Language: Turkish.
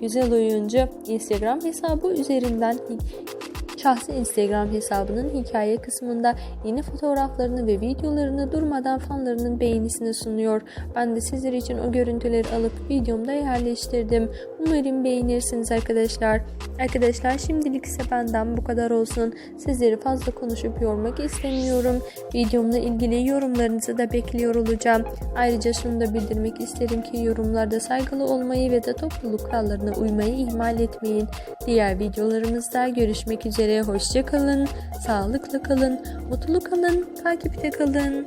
Güzel oyuncu Instagram hesabı üzerinden şahsi Instagram hesabının hikaye kısmında yeni fotoğraflarını ve videolarını durmadan fanlarının beğenisini sunuyor. Ben de sizler için o görüntüleri alıp videomda yerleştirdim. Umarım beğenirsiniz arkadaşlar. Arkadaşlar şimdilik ise benden bu kadar olsun. Sizleri fazla konuşup yormak istemiyorum. Videomla ilgili yorumlarınızı da bekliyor olacağım. Ayrıca şunu da bildirmek isterim ki yorumlarda saygılı olmayı ve de topluluk kurallarına uymayı ihmal etmeyin. Diğer videolarımızda görüşmek üzere. Hoşça kalın, sağlıklı kalın, mutlu kalın, takipte kalın.